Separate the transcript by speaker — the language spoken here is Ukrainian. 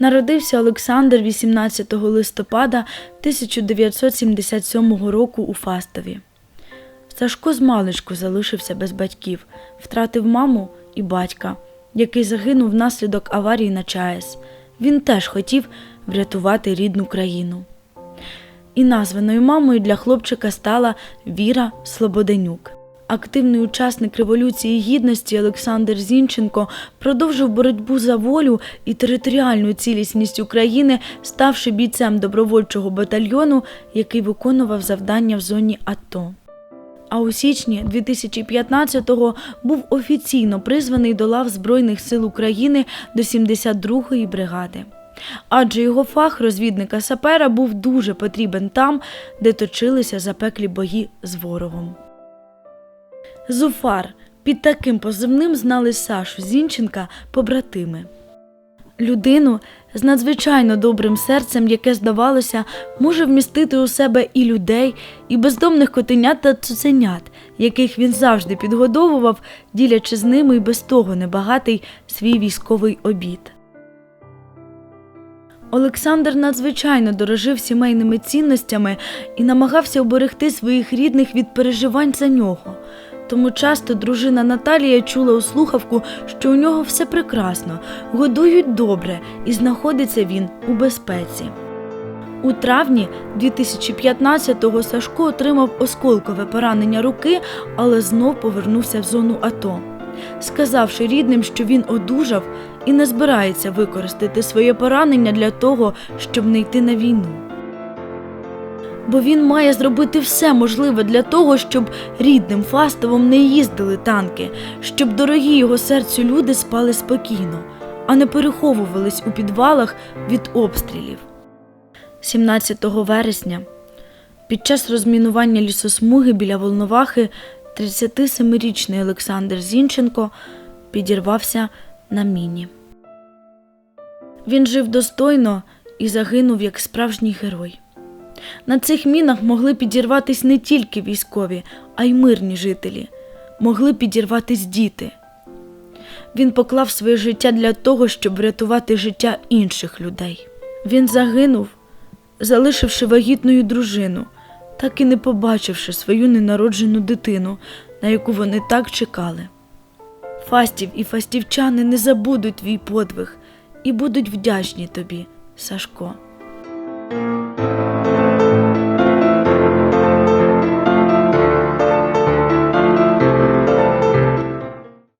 Speaker 1: Народився Олександр 18 листопада 1977 року у Фастові. Сашко з маличку залишився без батьків, втратив маму і батька, який загинув внаслідок аварії на ЧАЕС. Він теж хотів врятувати рідну країну. І названою мамою для хлопчика стала Віра Слободенюк. Активний учасник Революції Гідності Олександр Зінченко продовжив боротьбу за волю і територіальну цілісність України, ставши бійцем добровольчого батальйону, який виконував завдання в зоні АТО. А у січні 2015-го був офіційно призваний до лав Збройних сил України до 72-ї бригади. Адже його фах розвідника сапера був дуже потрібен там, де точилися запеклі бої з ворогом. Зуфар під таким позивним знали Сашу Зінченка побратими. Людину з надзвичайно добрим серцем, яке, здавалося, може вмістити у себе і людей, і бездомних котенят та цуценят, яких він завжди підгодовував, ділячи з ними і без того небагатий свій військовий обід. Олександр надзвичайно дорожив сімейними цінностями і намагався оберегти своїх рідних від переживань за нього. Тому часто дружина Наталія чула у слухавку, що у нього все прекрасно, годують добре і знаходиться він у безпеці. У травні 2015-го Сашко отримав осколкове поранення руки, але знов повернувся в зону АТО. Сказавши рідним, що він одужав і не збирається використати своє поранення для того, щоб не йти на війну. Бо він має зробити все можливе для того, щоб рідним Фастовом не їздили танки, щоб дорогі його серцю люди спали спокійно, а не переховувались у підвалах від обстрілів. 17 вересня під час розмінування лісосмуги біля Волновахи 37-річний Олександр Зінченко підірвався на міні. Він жив достойно і загинув як справжній герой. На цих мінах могли підірватись не тільки військові, а й мирні жителі, могли підірватись діти. Він поклав своє життя для того, щоб врятувати життя інших людей. Він загинув, залишивши вагітною дружину, так і не побачивши свою ненароджену дитину, на яку вони так чекали. Фастів і фастівчани не забудуть твій подвиг і будуть вдячні тобі, Сашко.